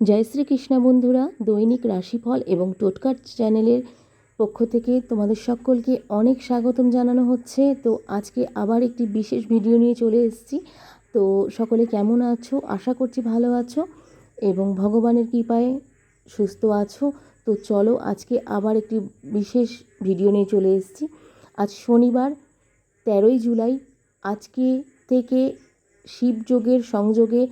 জয় শ্রীকৃষ্ণ বন্ধুরা, দৈনিক রাশিফল এবং টোটকার চ্যানেলের পক্ষ থেকে তোমাদের সকলকে অনেক স্বাগতম জানানো হচ্ছে। তো আজকে আবার একটি বিশেষ ভিডিও নিয়ে চলে এসেছি। তো সকলে কেমন আছো? আশা করছি ভালো আছো এবং ভগবানের কৃপায় সুস্থ আছো। তো চলো আজকে আবার একটি বিশেষ ভিডিও নিয়ে চলে এসেছি। আজ শনিবার, তেরোই জুলাই। আজকে থেকে শিবযোগের সংযোগে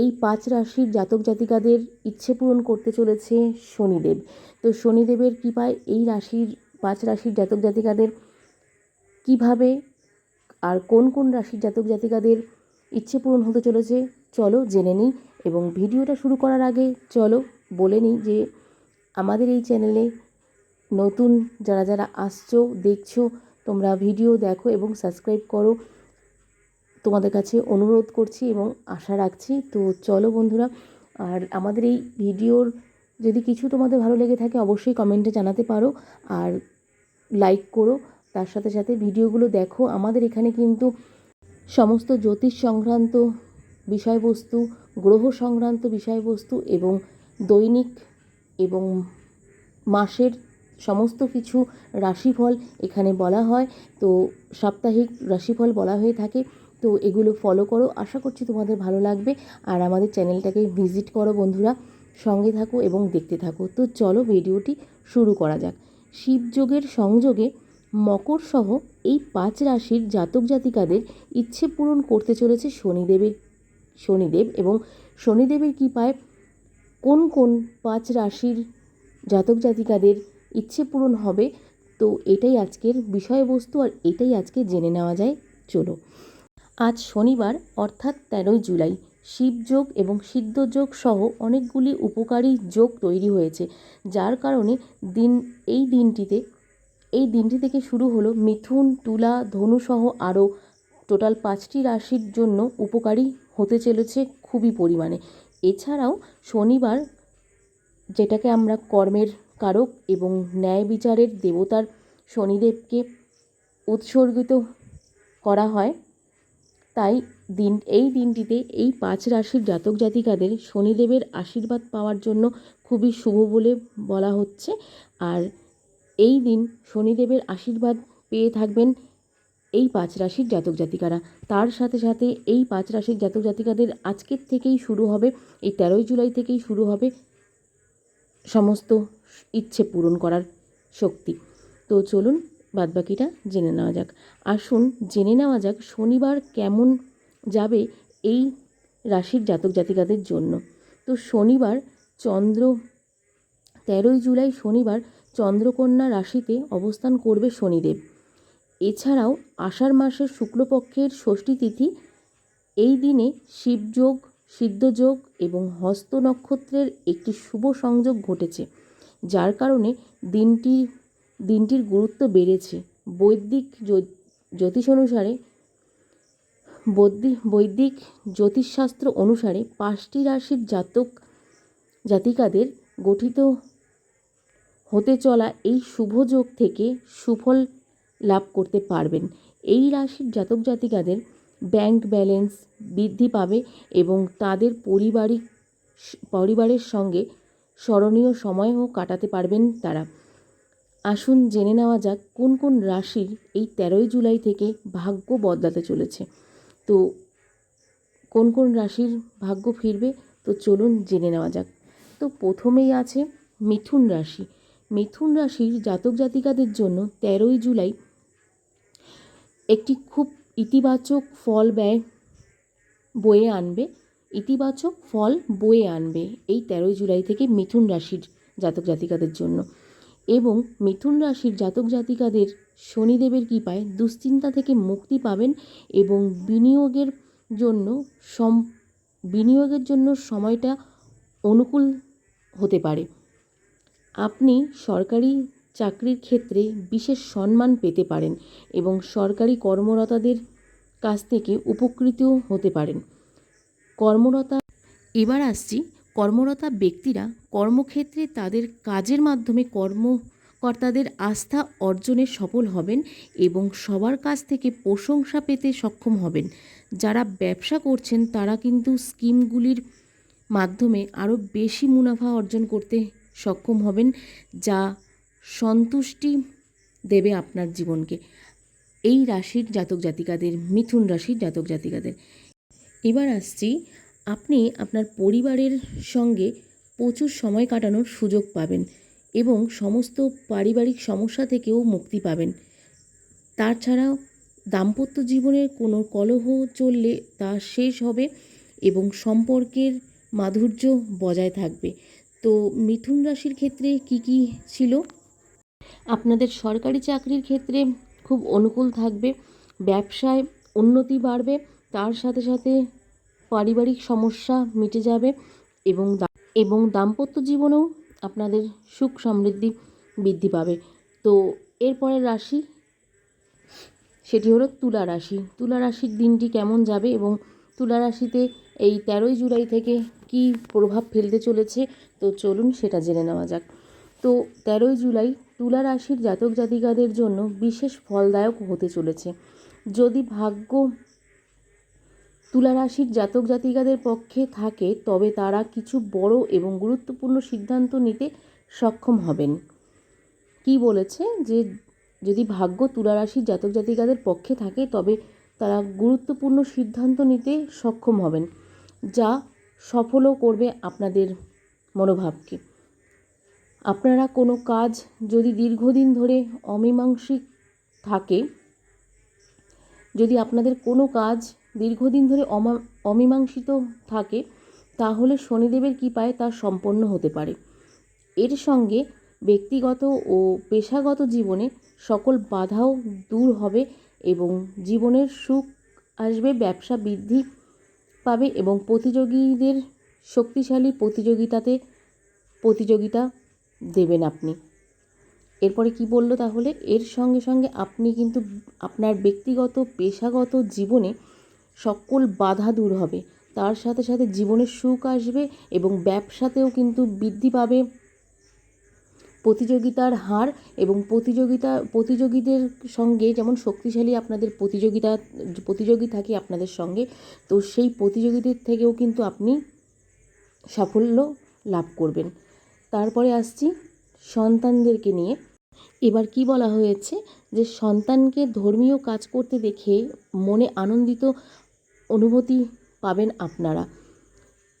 এই পাঁচ রাশির জাতক জাতিকাদের ইচ্ছে পূরণ করতে চলেছে শনিদেব। তো শনিদেবের কৃপায় এই রাশির পাঁচ রাশির জাতক জাতিকাদের কীভাবে আর কোন কোন রাশির জাতক জাতিকাদের ইচ্ছে পূরণ হতে চলেছে, চলো জেনে নিই এবং ভিডিওটা শুরু করার আগে চলো বলে নিই যে আমাদের এই চ্যানেলে নতুন যারা যারা আসছো, দেখছ, তোমরা ভিডিও দেখো এবং সাবস্ক্রাইব করো। তোমাদের কাছে অনুরোধ করছি এবং আশা রাখছি। তো চলো বন্ধুরা, আর আমাদের এই ভিডিওর যদি কিছু তোমাদের ভালো লেগে থাকে, অবশ্যই কমেন্টে জানাতে পারো আর লাইক করো। তার সাথে সাথে ভিডিওগুলো দেখো। আমাদের এখানে কিন্তু সমস্ত জ্যোতিষ সংক্রান্ত বিষয়বস্তু, গ্রহ সংক্রান্ত বিষয়বস্তু এবং দৈনিক এবং মাসের সমস্ত কিছু রাশিফল এখানে বলা হয়। তো সাপ্তাহিক রাশিফল বলা হয়ে থাকে। তো এগুলো ফলো করো। আশা করছি তোমাদের ভালো লাগবে। আর আমাদের চ্যানেলটাকে ভিজিট করো বন্ধুরা। সঙ্গে থাকো এবং দেখতে থাকো। তো চলো ভিডিওটি শুরু করা যাক। শিবযোগের সংযোগে মকর সহ এই পাঁচ রাশির জাতক জাতিকাদের ইচ্ছে পূরণ করতে চলেছে শনিদেবের, শনিদেব এবং শনিদেবের কৃপায় কোন কোন পাঁচ রাশির জাতক জাতিকাদের ইচ্ছে পূরণ হবে। তো এটাই আজকের বিষয়বস্তু। আর এটাই আজকে জেনে নেওয়া যায়। চলো। আজ শনিবার, অর্থাৎ তেরোই জুলাই। শিবযোগ এবং সিদ্ধযোগ সহ অনেকগুলি উপকারী যোগ তৈরি হয়েছে, যার কারণে দিন, এই দিনটিতে, এই দিনটি থেকে শুরু হলো মিথুন, তুলা, ধনু সহ আরও টোটাল পাঁচটি রাশির জন্য উপকারী হতে চলেছে খুবই পরিমাণে। এছাড়াও শনিবার, যেটাকে আমরা কর্মের কারক এবং ন্যায় বিচারের দেবতার শনিদেবকে উৎসর্গিত করা হয় তাই দিন, এই দিনটিতে এই পাঁচ রাশির জাতক জাতিকাদের শনিদেবের আশীর্বাদ পাওয়ার জন্য খুবই শুভ বলে বলা হচ্ছে। আর এই দিন শনিদেবের আশীর্বাদ পেয়ে থাকবেন এই পাঁচ রাশির জাতক জাতিকারা। তার সাথে সাথে এই পাঁচ রাশির জাতক জাতিকাদের আজকের থেকেই শুরু হবে, এই তেরোই জুলাই থেকেই শুরু হবে সমস্ত ইচ্ছে পূরণ করার শক্তি। তো চলুন বাদবাকিটা জেনে নেওয়া যাক। আসুন জেনে নেওয়া যাক শনিবার কেমন যাবে এই রাশির জাতক জাতিকাদের জন্য। তো শনিবার চন্দ্র, তেরোই জুলাই শনিবার চন্দ্রকন্যা রাশিতে অবস্থান করবে শনিদেব। এছাড়াও আষাঢ় মাসের শুক্লপক্ষের ষষ্ঠী তিথি, এই দিনে শিবযোগ সিদ্ধযোগ এবং হস্ত নক্ষত্রের একটি শুভ সংযোগ ঘটেছে, যার কারণে দিনটি দিনটির গুরুত্ব বেড়েছে। বৈদিক জ্যোতিষ অনুসারে বৈদিক জ্যোতিষশাস্ত্র অনুসারে পাঁচটি রাশির জাতক, জাতিকাদের গঠিত হতে চলা এই শুভযোগ থেকে সুফল লাভ করতে পারবেন। এই রাশির জাতক জাতিকাদের ব্যাংক ব্যালেন্স বৃদ্ধি পাবে এবং তাদের পারিবারিক, পরিবারের সঙ্গে স্মরণীয় সময়ও কাটাতে পারবেন তারা। আসুন জেনে নেওয়া যাক কোন কোন রাশির এই তেরোই জুলাই থেকে ভাগ্য বদলাতে চলেছে। তো কোন কোন রাশির ভাগ্য ফিরবে? তো চলুন জেনে নেওয়া যাক। তো প্রথমেই আছে মিথুন রাশি। মিথুন রাশির জাতক জাতিকাদের জন্য তেরোই জুলাই একটি খুব ইতিবাচক ফল ব্যয় বয়ে আনবে, ইতিবাচক ফল বয়ে আনবে এই তেরোই জুলাই থেকে মিথুন রাশির জাতক জাতিকাদের জন্য। এবং মিথুন রাশির জাতক জাতিকাদের শনিদেবের কৃপায় দুশ্চিন্তা থেকে মুক্তি পাবেন এবং বিনিয়োগের জন্য সম, বিনিয়োগের জন্য সময়টা অনুকূল হতে পারে। আপনি সরকারি চাকরির ক্ষেত্রে বিশেষ সম্মান পেতে পারেন এবং সরকারি কর্মরতাদের কাছ থেকে উপকৃত হতে পারেন। কর্মরতা এবার আসছি কর্মরতা ব্যক্তিরা কর্মক্ষেত্রে তাদের কাজের মাধ্যমে কর্মকর্তাদের আস্থা অর্জনে সফল হবেন এবং সবার কাছ থেকে প্রশংসা পেতে সক্ষম হবেন। যারা ব্যবসা করছেন, তারা কিন্তু স্কিমগুলির মাধ্যমে আরও বেশি মুনাফা অর্জন করতে সক্ষম হবেন, যা সন্তুষ্টি দেবে আপনার জীবনকে। এই রাশির জাতক জাতিকাদের, মিথুন রাশির জাতক জাতিকাদের। এবার আসছি আপনি আপনার পরিবারের সঙ্গে প্রচুর সময় কাটানোর সুযোগ পাবেন এবং সমস্ত পারিবারিক সমস্যা থেকেও মুক্তি পাবেন। তাছাড়াও দাম্পত্য জীবনের কোনো কলহ চললে তা শেষ হবে এবং সম্পর্কের মাধুর্য বজায় থাকবে। তো মিথুন রাশির ক্ষেত্রে কি কি ছিল? আপনাদের সরকারি চাকরির ক্ষেত্রে খুব অনুকূল থাকবে, ব্যবসায় উন্নতি বাড়বে, তার সাথে সাথে পারিবারিক সমস্যা মিটে যাবে এবং এবং দাম্পত্য জীবনেও আপনাদের সুখ সমৃদ্ধি বৃদ্ধি পাবে। তো এরপরের রাশি সেটি হলো তুলা রাশি। তুলা রাশির দিনটি কেমন যাবে এবং তুলা রাশিতে এই তেরোই জুলাই থেকে কি প্রভাব ফেলতে চলেছে? তো চলুন সেটা জেনে নেওয়া যাক। তো তেরোই জুলাই তুলা রাশির জাতক জাতিকাদের জন্য বিশেষ ফলদায়ক হতে চলেছে। যদি ভাগ্য তুলা রাশির জাতক জাতিকাদের পক্ষে থাকে, তবে তারা কিছু বড় এবং গুরুত্বপূর্ণ সিদ্ধান্ত নিতে সক্ষম হবেন। কি বলেছে? যে যদি ভাগ্য তুলা রাশির জাতক জাতিকাদের পক্ষে থাকে, তবে তারা গুরুত্বপূর্ণ সিদ্ধান্ত নিতে সক্ষম হবেন, যা সফলও করবে আপনাদের মনোভাবকে। আপনারা কোনো কাজ যদি দীর্ঘদিন ধরে অমীমাংসিক থাকে, যদি আপনাদের কোনো কাজ দীর্ঘদিন ধরে অমা- অমীমাংসিত থাকে, তাহলে শনিদেবের কৃপায় তা সম্পন্ন হতে পারে। এর সঙ্গে ব্যক্তিগত ও পেশাগত জীবনে সকল বাধাও দূর হবে এবং জীবনের সুখ আসবে, ব্যবসা বৃদ্ধি পাবে এবং প্রতিযোগীদের শক্তিশালী প্রতিযোগিতাতে প্রতিযোগিতা দেবেন আপনি। এরপরে কি বলল তাহলে? এর সঙ্গে সঙ্গে আপনি কিন্তু আপনার ব্যক্তিগত, পেশাগত জীবনে সকল বাধা দূর হবে। তার সাথে সাথে জীবনের সুখ আসবে এবং ব্যবসাতেও কিন্তু বৃদ্ধি পাবে। প্রতিযোগিতার হার এবং প্রতিযোগিতা, প্রতিযোগীদের সঙ্গে যেমন শক্তিশালী আপনাদের প্রতিযোগিতা, প্রতিযোগী থাকে আপনাদের সঙ্গে, তো সেই প্রতিযোগীদের থেকেও কিন্তু আপনি সাফল্য লাভ করবেন। তারপরে আসছি সন্তানদেরকে নিয়ে। এবার কি বলা হয়েছে? যে সন্তানকে ধর্মীয় কাজ করতে দেখে মনে আনন্দিত অনুভূতি পাবেন আপনারা।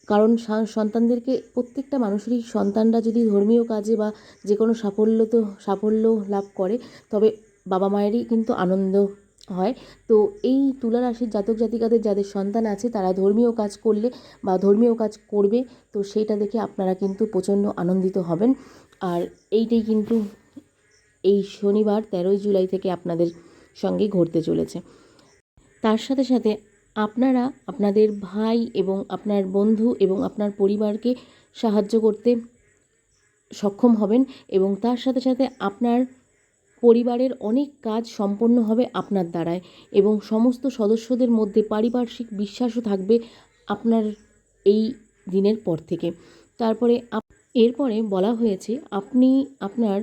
কারণ সন্তানদেরকে প্রত্যেকটা মানুষেরই সন্তানরা যদি ধর্মীয় কাজে বা যে কোনো সাফল্য তো, সাফল্য লাভ করে, তবে বাবা মায়েরই কিন্তু আনন্দ হয়। তো এই তুলা রাশির জাতক জাতিকাদের যাদের সন্তান আছে, তারা ধর্মীয় কাজ করলে বা ধর্মীয় কাজ করবে, তো সেইটা দেখে আপনারা কিন্তু প্রচণ্ড আনন্দিত হবেন। আর এইটাই কিন্তু এই শনিবার তেরোই জুলাই থেকে আপনাদের সঙ্গে ঘটতে চলেছে। তার সাথে সাথে আপনারা আপনাদের ভাই এবং আপনার বন্ধু এবং আপনার পরিবারকে সাহায্য করতে সক্ষম হবেন এবং তার সাথে সাথে আপনার পরিবারের অনেক কাজ সম্পন্ন হবে আপনার দ্বারায় এবং সমস্ত সদস্যদের মধ্যে পারিপার্শ্বিক বিশ্বাসও থাকবে আপনার এই দিনের পর থেকে। তারপরে এরপরে বলা হয়েছে, আপনি আপনার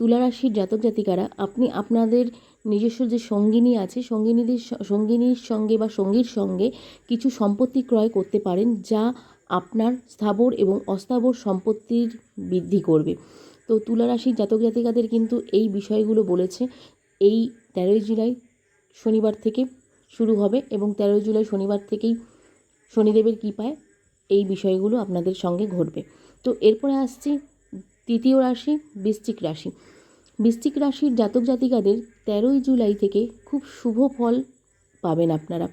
তুলারাশির জাতক জাতিকারা, আপনি আপনাদের নিজস্ব যে সঙ্গিনী আছে, সঙ্গিনীদের সঙ্গিনীর সঙ্গে বা সঙ্গীর সঙ্গে কিছু সম্পত্তি ক্রয় করতে পারেন যা আপনার স্থাবর এবং অস্থাবর সম্পত্তির বৃদ্ধি করবে। তো তুলা রাশির জাতক জাতিকাদের কিন্তু এই বিষয়গুলো বলেছে, এই তেরোই জুলাই শনিবার থেকে শুরু হবে এবং তেরোই জুলাই শনিবার থেকেই শনিদেবের কৃপায় এই বিষয়গুলো আপনাদের সঙ্গে ঘটবে। তো এরপরে আসছি, তৃতীয় রাশি, বৃশ্চিক রাশি। বৃশ্চিক রাশির জাতক জাতিকাদের তেরোই জুলাই থেকে খুব শুভ ফল পাবেন আপনারা।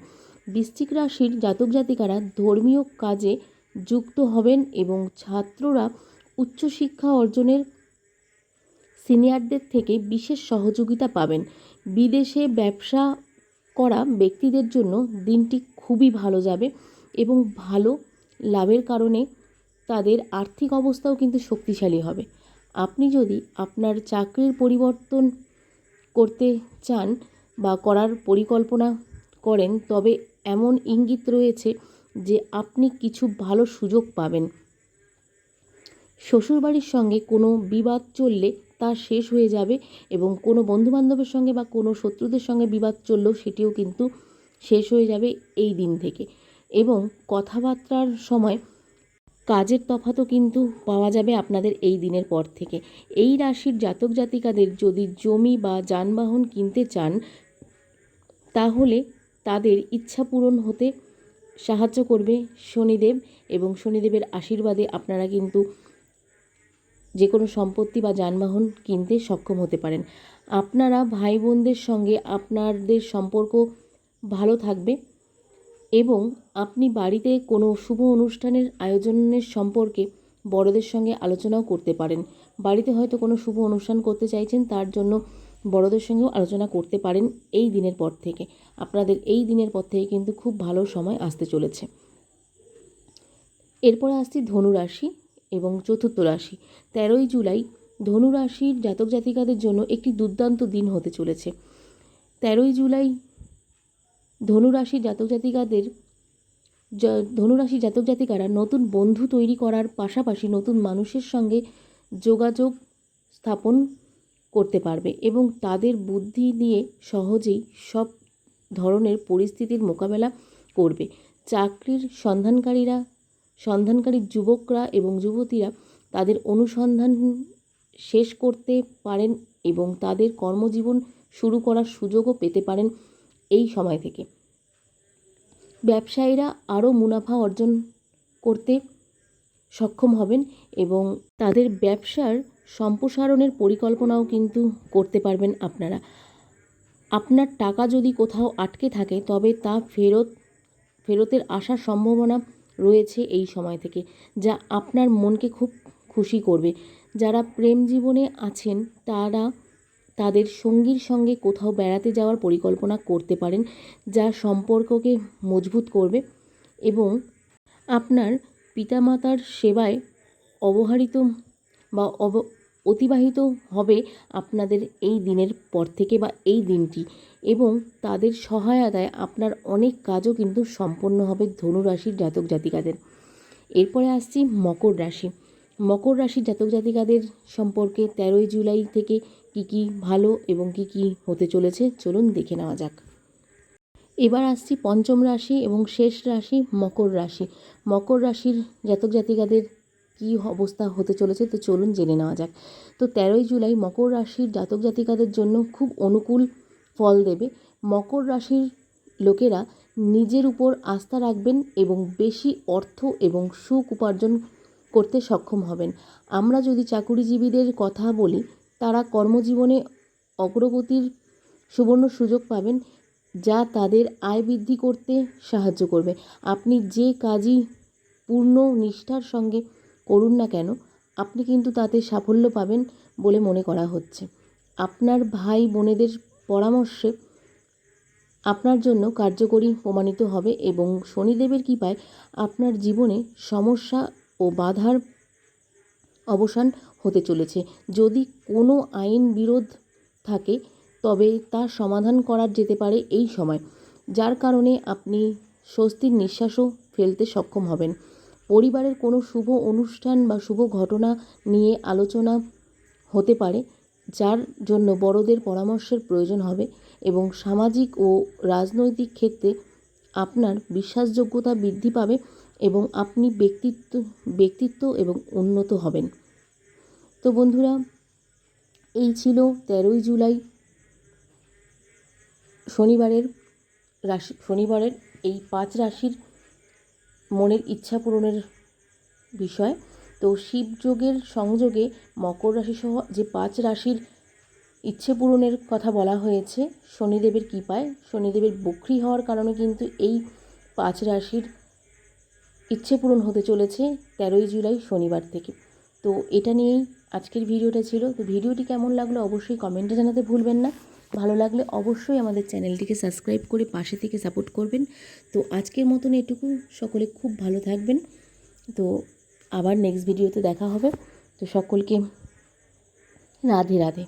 বৃশ্চিক রাশির জাতক জাতিকারা ধর্মীয় কাজে যুক্ত হবেন এবং ছাত্ররা উচ্চশিক্ষা অর্জনের সিনিয়রদের থেকে বিশেষ সহযোগিতা পাবেন। বিদেশে ব্যবসা করা ব্যক্তিদের জন্য দিনটি খুবই ভালো যাবে এবং ভালো লাভের কারণে তাদের আর্থিক অবস্থাও কিন্তু শক্তিশালী হবে। আপনি যদি আপনার চাকরির পরিবর্তন করতে চান বা করার পরিকল্পনা করেন, তবে এমন ইঙ্গিত রয়েছে যে আপনি কিছু ভালো সুযোগ পাবেন। শ্বশুরবাড়ির সঙ্গে কোনো বিবাদ চললে তা শেষ হয়ে যাবে এবং কোনো বন্ধুবান্ধবের সঙ্গে বা কোনো শত্রুদের সঙ্গে বিবাদ চললেও সেটিও কিন্তু শেষ হয়ে যাবে এই দিন থেকে। এবং কথাবার্তার সময় কাজের তফাতও কিন্তু পাওয়া যাবে আপনাদের এই দিনের পর থেকে। এই রাশির জাতক জাতিকাদের যদি জমি বা যানবাহন কিনতে চান, তাহলে তাদের ইচ্ছা পূরণ হতে সাহায্য করবে শনিদেব এবং শনিদেবের আশীর্বাদে আপনারা কিন্তু যে কোনো সম্পত্তি বা যানবাহন কিনতে সক্ষম হতে পারেন। আপনারা ভাই বোনদের সঙ্গে আপনাদের সম্পর্ক ভালো থাকবে এবং আপনি বাড়িতে কোনো শুভ অনুষ্ঠানের আয়োজনের সম্পর্কে বড়দের সঙ্গে আলোচনাও করতে পারেন। বাড়িতে হয়তো কোনো শুভ অনুষ্ঠান করতে চাইছেন, তার জন্য বড়দের সঙ্গেও আলোচনা করতে পারেন এই দিনের পর থেকে। আপনাদের এই দিনের পর থেকে কিন্তু খুব ভালো সময় আসতে চলেছে। এরপরে আসছি ধনু রাশি এবং চতুর্থ রাশি। তেরোই জুলাই ধনু রাশির জাতক জাতিকাদের জন্য একটি দুর্দান্ত দিন হতে চলেছে। তেরোই জুলাই ধনুরাশি জাতক জাতিকাদের ধনুরাশি জাতক জাতিকারা নতুন বন্ধু তৈরি করার পাশাপাশি নতুন মানুষের সঙ্গে যোগাযোগ স্থাপন করতে পারবে এবং তাদের বুদ্ধি দিয়ে সহজেই সব ধরনের পরিস্থিতির মোকাবেলা করবে। চাকরির সন্ধানকারীরা, সন্ধানকারী যুবকরা এবং যুবতীরা তাদের অনুসন্ধান শেষ করতে পারেন এবং তাদের কর্মজীবন শুরু করার সুযোগও পেতে পারেন এই সময় থেকে। ব্যবসায়ীরা আরও মুনাফা অর্জন করতে সক্ষম হবেন এবং তাদের ব্যবসার সম্প্রসারণের পরিকল্পনাও কিন্তু করতে পারবেন আপনারা। আপনার টাকা যদি কোথাও আটকে থাকে, তবে তা ফেরত, ফেরতের আসার সম্ভাবনা রয়েছে এই সময় থেকে, যা আপনার মনকে খুব খুশি করবে। যারা প্রেম জীবনে আছেন, তারা তাদের সঙ্গীর সঙ্গে কোথাও বেড়াতে যাওয়ার পরিকল্পনা করতে পারেন, যা সম্পর্ককে মজবুত করবে এবং আপনার পিতামাতার সেবায় অবহারিত বা অব, অতিবাহিত হবে আপনাদের এই দিনের পর থেকে বা এই দিনটি এবং তাদের সহায়তায় আপনার অনেক কাজও কিন্তু সম্পন্ন হবে ধনু রাশির জাতক জাতিকাদের। এরপরে আসছি মকর রাশি। মকর রাশির জাতক জাতিকাদের সম্পর্কে তেরোই জুলাই থেকে কি কি ভালো এবং কি কি হতে চলেছে, চলুন দেখে নেওয়া যাক। এবার আসছি পঞ্চম রাশি এবং শেষ রাশি মকর রাশি। মকর রাশির জাতক জাতিকাদের কী অবস্থা হতে চলেছে, তো চলুন জেনে নেওয়া যাক। তো তেরোই জুলাই মকর রাশির জাতক জাতিকাদের জন্য খুব অনুকূল ফল দেবে। মকর রাশির লোকেরা নিজের উপর আস্থা রাখবেন এবং বেশি অর্থ এবং সুখ উপার্জন করতে সক্ষম হবেন। আমরা যদি চাকুরিজীবীদের কথা বলি তারা কর্মজীবনে অগ্রগতির সুবর্ণ সুযোগ পাবেন যা তাদের আয় বৃদ্ধি করতে সাহায্য করবে। আপনি যে কাজই পূর্ণ নিষ্ঠার সঙ্গে করুন না কেন, আপনি কিন্তু তাতে সাফল্য পাবেন বলে মনে করা হচ্ছে। আপনার ভাই বোনেদের পরামর্শে আপনার জন্য কার্যকরী প্রমাণিত হবে এবং শনিদেবের কৃপায় আপনার জীবনে সমস্যা ও বাধার অবসান হতে চলেছে। যদি কোনো আইন বিরোধ থাকে, তবে তার সমাধান করা যেতে পারে এই সময়, যার কারণে আপনি স্বস্তির নিঃশ্বাসও ফেলতে সক্ষম হবেন। পরিবারের কোনো শুভ অনুষ্ঠান বা শুভ ঘটনা নিয়ে আলোচনা হতে পারে, যার জন্য বড়দের পরামর্শের প্রয়োজন হবে এবং সামাজিক ও রাজনৈতিক ক্ষেত্রে আপনার বিশ্বাসযোগ্যতা বৃদ্ধি পাবে। এবং আপনি ব্যক্তিত্ব ব্যক্তিত্ব এবং উন্নত হবেন। তো বন্ধুরা, এই ছিল তেরোই জুলাই শনিবারের রাশি, শনিবারের এই পাঁচ রাশির মনের ইচ্ছা পূরণের বিষয়। তো শিবযোগের সংযোগে মকর রাশি সহ যে পাঁচ রাশির ইচ্ছে পূরণের কথা বলা হয়েছে, শনিদেবের কৃপায়, শনিদেবের বক্রি হওয়ার কারণে কিন্তু এই পাঁচ রাশির ইচ্ছে পূরণ হতে চলেছে তেরোই জুলাই শনিবার থেকে। তো এটা নিয়েই আজকের ভিডিওটা ছিল। তো ভিডিওটি কেমন লাগল অবশ্যই কমেন্টে জানাতে ভুলবেন না। ভালো লাগলে অবশ্যই আমাদের চ্যানেলটিকে সাবস্ক্রাইব করে পাশে থেকে সাপোর্ট করবেন। তো আজকের মতন এটুকু। সকলে খুব ভালো থাকবেন। তো আবার নেক্সট ভিডিওতে দেখা হবে। তো সকলকে রাধে রাধে।